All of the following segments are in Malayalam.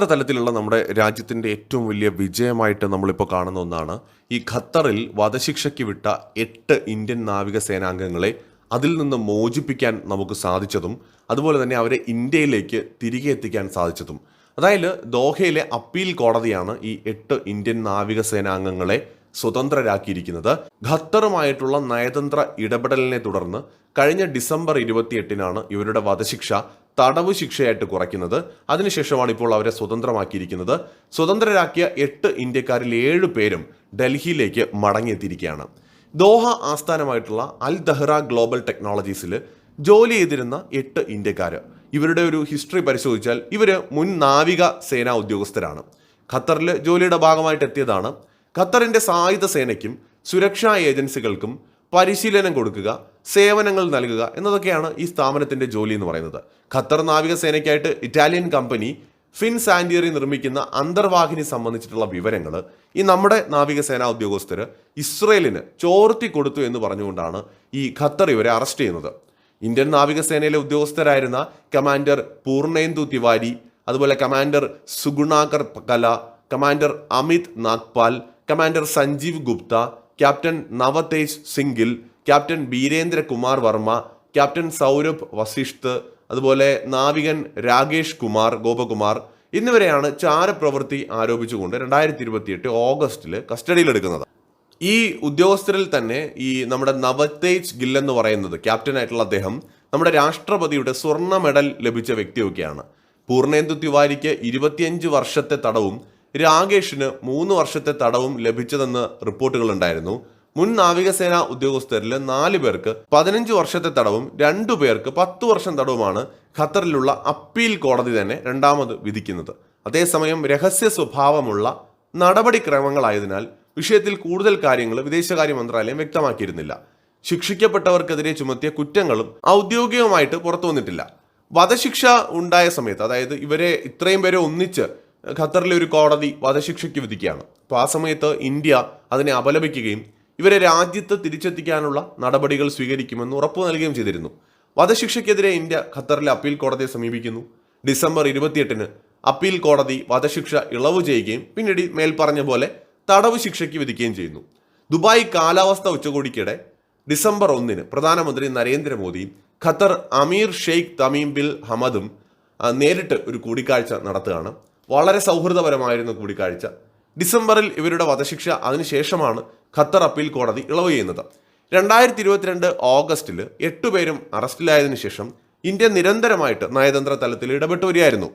നയതന്ത്ര തലത്തിലുള്ള നമ്മുടെ രാജ്യത്തിന്റെ ഏറ്റവും വലിയ വിജയമായിട്ട് നമ്മളിപ്പോൾ കാണുന്ന ഒന്നാണ്. ഈ ഖത്തറിൽ വധശിക്ഷയ്ക്ക് വിട്ട എട്ട് ഇന്ത്യൻ നാവിക സേനാംഗങ്ങളെ അതിൽ നിന്ന് മോചിപ്പിക്കാൻ നമുക്ക് സാധിച്ചതും അതുപോലെ തന്നെ അവരെ ഇന്ത്യയിലേക്ക് തിരികെ എത്തിക്കാൻ സാധിച്ചതും. അതായത് ദോഹയിലെ അപ്പീൽ കോടതിയാണ് ഈ എട്ട് ഇന്ത്യൻ നാവിക സേനാംഗങ്ങളെ സ്വതന്ത്രരാക്കിയിരിക്കുന്നത്. ഖത്തറുമായിട്ടുള്ള നയതന്ത്ര ഇടപെടലിനെ തുടർന്ന് കഴിഞ്ഞ ഡിസംബർ ഇരുപത്തിയെട്ടിനാണ് ഇവരുടെ വധശിക്ഷ തടവ് ശിക്ഷയായിട്ട് കുറയ്ക്കുന്നത്. അതിനുശേഷമാണ് ഇപ്പോൾ അവരെ സ്വതന്ത്രമാക്കിയിരിക്കുന്നത്. സ്വതന്ത്രരാക്കിയ എട്ട് ഇന്ത്യക്കാരിൽ ഏഴ് പേരും ഡൽഹിയിലേക്ക് മടങ്ങിയെത്തിയിരിക്കുകയാണ്. ദോഹ ആസ്ഥാനമായിട്ടുള്ള അൽ ദഹ്റ ഗ്ലോബൽ ടെക്നോളജീസിൽ ജോലി ചെയ്തിരുന്ന എട്ട് ഇന്ത്യക്കാർ ഇവരുടെ ഒരു ഹിസ്റ്ററി പരിശോധിച്ചാൽ ഇവർ മുൻ നാവിക സേനാ ഉദ്യോഗസ്ഥരാണ്. ഖത്തറിൽ ജോലിയുടെ ഭാഗമായിട്ട് എത്തിയതാണ്. ഖത്തറിന്റെ സായുധ സേനയ്ക്കും സുരക്ഷാ ഏജൻസികൾക്കും പരിശീലനം കൊടുക്കുക സേവനങ്ങൾ നൽകുക എന്നതൊക്കെയാണ് ഈ സ്ഥാപനത്തിന്റെ ജോലി എന്ന് പറയുന്നത്. ഖത്തർ നാവികസേനയ്ക്കായിട്ട് ഇറ്റാലിയൻ കമ്പനി ഫിൻ സാൻഡിയറി നിർമ്മിക്കുന്ന അന്തർവാഹിനി സംബന്ധിച്ചിട്ടുള്ള വിവരങ്ങൾ ഈ നമ്മുടെ നാവികസേനാ ഉദ്യോഗസ്ഥർ ഇസ്രയേലിന് ചോർത്തി കൊടുത്തു എന്ന് പറഞ്ഞുകൊണ്ടാണ് ഈ ഖത്തർ ഇവരെ അറസ്റ്റ് ചെയ്യുന്നത്. ഇന്ത്യൻ നാവികസേനയിലെ ഉദ്യോഗസ്ഥരായിരുന്ന കമാൻഡർ പൂർണേന്ദു തിവാരി അതുപോലെ കമാൻഡർ സുഗുണാകർ കല commander Amit Nagpal commander Sanjeev Gupta captain Navtej സിംഗിൽ captain Birendra Kumar Verma captain Saurabh Vasisht അതുപോലെ നാവികൻ രാകേഷ് കുമാർ ഗോപകുമാർ എന്നിവരെയാണ് ചാരപ്രവൃത്തി ആരോപിച്ചുകൊണ്ട് രണ്ടായിരത്തി ഇരുപത്തിയെട്ട് ഓഗസ്റ്റിൽ കസ്റ്റഡിയിലെടുക്കുന്നത്. ഈ ഉദ്യോഗസ്ഥരിൽ തന്നെ ഈ നമ്മുടെ നവതേജ് ഗിൽ എന്ന് പറയുന്നത് ക്യാപ്റ്റൻ ആയിട്ടുള്ള അദ്ദേഹം നമ്മുടെ രാഷ്ട്രപതിയുടെ സ്വർണ മെഡൽ ലഭിച്ച വ്യക്തിയൊക്കെയാണ്. പൂർണേന്ദു തിവാരിക്ക് ഇരുപത്തിയഞ്ച് വർഷത്തെ തടവും രാകേഷിന് മൂന്ന് വർഷത്തെ തടവും ലഭിച്ചതെന്ന് റിപ്പോർട്ടുകൾ ഉണ്ടായിരുന്നു മുൻ നാവികസേന ഉദ്യോഗസ്ഥരിൽ നാല് പേർക്ക് പതിനഞ്ച് വർഷത്തെ തടവും രണ്ടു പേർക്ക് പത്തു വർഷം തടവുമാണ് ഖത്തറിലുള്ള അപ്പീൽ കോടതി തന്നെ രണ്ടാമത് വിധിക്കുന്നത്. അതേസമയം രഹസ്യ സ്വഭാവമുള്ള നടപടിക്രമങ്ങളായതിനാൽ വിഷയത്തിൽ കൂടുതൽ കാര്യങ്ങൾ വിദേശകാര്യ മന്ത്രാലയം വ്യക്തമാക്കിയിരുന്നില്ല. ശിക്ഷിക്കപ്പെട്ടവർക്കെതിരെ ചുമത്തിയ കുറ്റങ്ങളും ഔദ്യോഗികമായിട്ട് പുറത്തു വന്നിട്ടില്ല. വധശിക്ഷ ഉണ്ടായ സമയത്ത് അതായത് ഇവരെ ഇത്രയും പേരെ ഒന്നിച്ച് ഖത്തറിലെ ഒരു കോടതി വധശിക്ഷയ്ക്ക് വിധിക്കുകയാണ്. അപ്പോൾ ആ സമയത്ത് ഇന്ത്യ അതിനെ അപലപിക്കുകയും ഇവരെ രാജ്യത്ത് തിരിച്ചെത്തിക്കാനുള്ള നടപടികൾ സ്വീകരിക്കുമെന്ന് ഉറപ്പു നൽകുകയും ചെയ്തിരുന്നു. വധശിക്ഷയ്ക്കെതിരെ ഇന്ത്യ ഖത്തറിലെ അപ്പീൽ കോടതിയെ സമീപിക്കുന്നു. ഡിസംബർ ഇരുപത്തിയെട്ടിന് അപ്പീൽ കോടതി വധശിക്ഷ ഇളവ് ചെയ്യുകയും പിന്നീട് മേൽപ്പറഞ്ഞ പോലെ തടവ് ശിക്ഷയ്ക്ക് വിധിക്കുകയും ചെയ്യുന്നു. ദുബായ് കാലാവസ്ഥ ഉച്ചകോടിക്കിടെ ഡിസംബർ ഒന്നിന് പ്രധാനമന്ത്രി നരേന്ദ്രമോദിയും ഖത്തർ അമീർ ഷെയ്ഖ് തമീം ബിൽ ഹമദും നേരിട്ട് ഒരു കൂടിക്കാഴ്ച നടത്തുകയാണ്. വളരെ സൗഹൃദപരമായിരുന്ന കൂടിക്കാഴ്ച. ഡിസംബറിൽ ഇവരുടെ വധശിക്ഷ അതിനുശേഷമാണ് ഖത്തർ അപ്പീൽ കോടതി ഇളവ് ചെയ്യുന്നത്. രണ്ടായിരത്തി ഇരുപത്തിരണ്ട് ഓഗസ്റ്റിൽ എട്ടുപേരും അറസ്റ്റിലായതിനു ശേഷം ഇന്ത്യ നിരന്തരമായിട്ട് നയതന്ത്ര തലത്തിൽ ഇടപെട്ടു വരികയായിരുന്നു.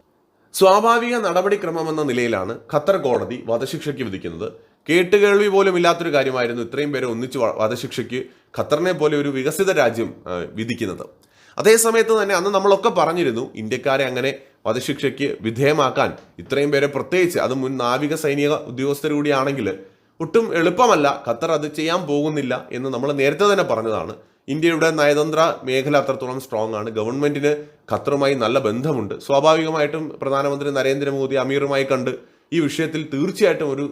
സ്വാഭാവിക നടപടിക്രമമെന്ന നിലയിലാണ് ഖത്തർ കോടതി വധശിക്ഷയ്ക്ക് വിധിക്കുന്നത്. കേട്ടുകേൾവി പോലും ഇല്ലാത്തൊരു കാര്യമായിരുന്നു ഇത്രയും പേരെ ഒന്നിച്ച് വധശിക്ഷയ്ക്ക് ഖത്തറിനെ പോലെ ഒരു വികസിത രാജ്യം ആ, വിധിക്കുന്നത് അതേസമയത്ത് തന്നെ അന്ന് നമ്മളൊക്കെ പറഞ്ഞിരുന്നു ഇന്ത്യക്കാരെ അങ്ങനെ വധശിക്ഷയ്ക്ക് വിധേയമാക്കാൻ ഇത്രയും പേരെ പ്രത്യേകിച്ച് അത് മുൻ നാവിക സൈനിക ഉദ്യോഗസ്ഥർ കൂടിയാണെങ്കിൽ ഒട്ടും എളുപ്പമല്ല ഖത്തർ അത് ചെയ്യാൻ പോകുന്നില്ല എന്ന് നമ്മൾ നേരത്തെ തന്നെ പറഞ്ഞതാണ്. ഇന്ത്യയുടെ നയതന്ത്ര മേഖല അത്രത്തോളം സ്ട്രോങ് ആണ്. ഗവൺമെന്റിന് ഖത്തറുമായി നല്ല ബന്ധമുണ്ട്. സ്വാഭാവികമായിട്ടും പ്രധാനമന്ത്രി നരേന്ദ്രമോദി അമീറുമായി കണ്ട് ഈ വിഷയത്തിൽ തീർച്ചയായിട്ടും ഒരു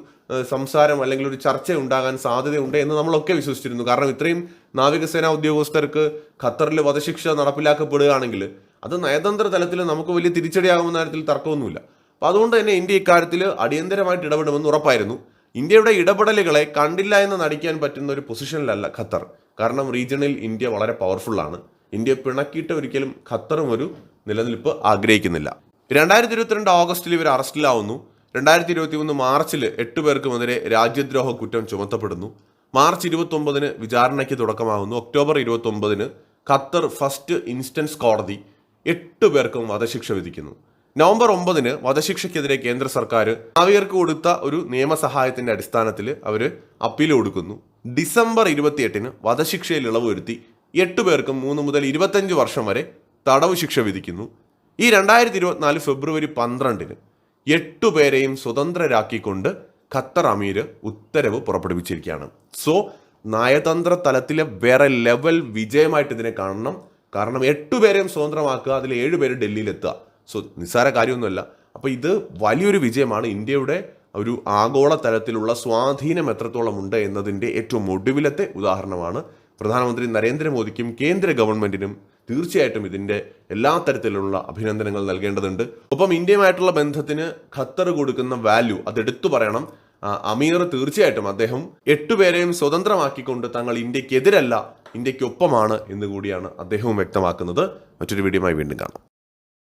സംസാരം അല്ലെങ്കിൽ ഒരു ചർച്ച ഉണ്ടാകാൻ സാധ്യതയുണ്ട് എന്ന് നമ്മളൊക്കെ വിശ്വസിച്ചിരുന്നു. കാരണം ഇത്രയും നാവികസേനാ ഉദ്യോഗസ്ഥർക്ക് ഖത്തറിൽ വധശിക്ഷ നടപ്പിലാക്കപ്പെടുകയാണെങ്കിൽ അത് നയതന്ത്ര തലത്തിൽ നമുക്ക് വലിയ തിരിച്ചടിയാകുമെന്ന കാര്യത്തിൽ തർക്കമൊന്നുമില്ല. അപ്പോൾ അതുകൊണ്ട് തന്നെ ഇന്ത്യ ഇക്കാര്യത്തിൽ അടിയന്തരമായിട്ട് ഇടപെടുമെന്ന് ഉറപ്പായിരുന്നു. ഇന്ത്യയുടെ ഇടപെടലുകളെ കണ്ടില്ല എന്ന് നടിക്കാൻ പറ്റുന്ന ഒരു പൊസിഷനിലല്ല ഖത്തർ. കാരണം റീജിയണിൽ ഇന്ത്യ വളരെ പവർഫുള്ളാണ്. ഇന്ത്യ പിണക്കിയിട്ട് ഒരിക്കലും ഖത്തറും ഒരു നിലനിൽപ്പ് ആഗ്രഹിക്കുന്നില്ല. രണ്ടായിരത്തി ഇരുപത്തിരണ്ട് ഓഗസ്റ്റിൽ ഇവർ അറസ്റ്റിലാവുന്നു. രണ്ടായിരത്തി ഇരുപത്തി മൂന്ന് മാർച്ചിൽ എട്ട് പേർക്കുമെതിരെ രാജ്യദ്രോഹ കുറ്റം ചുമത്തപ്പെടുന്നു. മാർച്ച് ഇരുപത്തി ഒമ്പതിന് വിചാരണയ്ക്ക് തുടക്കമാകുന്നു. ഒക്ടോബർ ഇരുപത്തി ഒമ്പതിന് ഖത്തർ ഫസ്റ്റ് ഇൻസ്റ്റൻസ് കോടതി എട്ട് പേർക്കും വധശിക്ഷ വിധിക്കുന്നു. നവംബർ ഒമ്പതിന് വധശിക്ഷയ്ക്കെതിരെ കേന്ദ്ര സർക്കാർ അവർക്ക് കൊടുത്ത ഒരു നിയമസഹായത്തിന്റെ അടിസ്ഥാനത്തിൽ അവർ അപ്പീൽ കൊടുക്കുന്നു. ഡിസംബർ ഇരുപത്തിയെട്ടിന് വധശിക്ഷയിൽ ഇളവ് വരുത്തി എട്ട് പേർക്കും മൂന്ന് മുതൽ ഇരുപത്തഞ്ച് വർഷം വരെ തടവ് ശിക്ഷ വിധിക്കുന്നു. ഈ രണ്ടായിരത്തി ഇരുപത്തിനാല് ഫെബ്രുവരി പന്ത്രണ്ടിന് എട്ടു പേരെയും സ്വതന്ത്രരാക്കിക്കൊണ്ട് ഖത്തർ അമീർ ഉത്തരവ് പുറപ്പെടുവിച്ചിരിക്കുകയാണ്. സോ നയതന്ത്ര തലത്തിലെ വേറെ ലെവൽ വിജയമായിട്ട് ഇതിനെ കാണണം. കാരണം എട്ടുപേരെയും സ്വതന്ത്രമാക്കുക അതിൽ ഏഴ് പേര് ഡൽഹിയിലെത്തുക. സോ നിസ്സാര കാര്യമൊന്നുമല്ല. അപ്പോൾ ഇത് വലിയൊരു വിജയമാണ്. ഇന്ത്യയുടെ ഒരു ആഗോള തലത്തിലുള്ള സ്വാധീനം എത്രത്തോളം ഉണ്ട് എന്നതിന്റെ ഏറ്റവും ഒടുവിലത്തെ ഉദാഹരണമാണ് പ്രധാനമന്ത്രി നരേന്ദ്രമോദിക്കും കേന്ദ്ര ഗവൺമെന്റിനും തീർച്ചയായിട്ടും ഇതിന്റെ എല്ലാ തരത്തിലുള്ള അഭിനന്ദനങ്ങൾ നൽകേണ്ടതുണ്ട്. ഒപ്പം ഇന്ത്യയുമായിട്ടുള്ള ബന്ധത്തിന് ഖത്തർ കൊടുക്കുന്ന വാല്യൂ അത് എടുത്തു പറയണം അമീർ തീർച്ചയായിട്ടും അദ്ദേഹം എട്ടുപേരെയും സ്വതന്ത്രമാക്കിക്കൊണ്ട് തങ്ങൾ ഇന്ത്യക്കെതിരല്ല ഇന്ത്യക്കൊപ്പമാണ് എന്ന് കൂടിയാണ് അദ്ദേഹവും വ്യക്തമാക്കുന്നത്. മറ്റൊരു വീഡിയോയുമായി വീണ്ടും കാണാം.